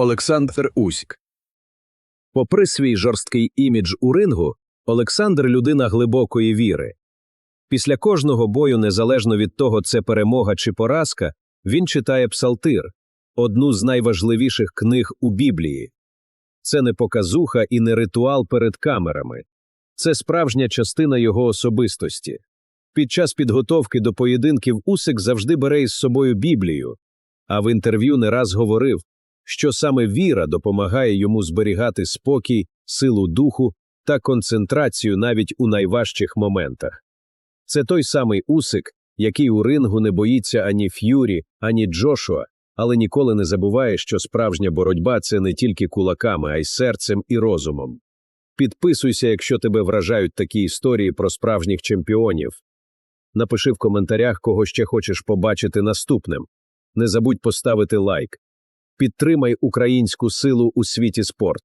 Олександр Усік. Попри свій жорсткий імідж у рингу, Олександр людина глибокої віри. Після кожного бою, незалежно від того, це перемога чи поразка, він читає псалтир одну з найважливіших книг у Біблії. Це не показуха і не ритуал перед камерами, це справжня частина його особистості. Під час підготовки до поєдинків Усик завжди бере із собою Біблію, а в інтерв'ю не раз говорив, що саме віра допомагає йому зберігати спокій, силу духу та концентрацію навіть у найважчих моментах. Це той самий Усик, який у рингу не боїться ані Ф'юрі, ані Джошуа, але ніколи не забуває, що справжня боротьба це не тільки кулаками, а й серцем і розумом. Підписуйся, якщо тебе вражають такі історії про справжніх чемпіонів. Напиши в коментарях, кого ще хочеш побачити наступним. Не забудь поставити лайк. Підтримай українську силу у світі спорт.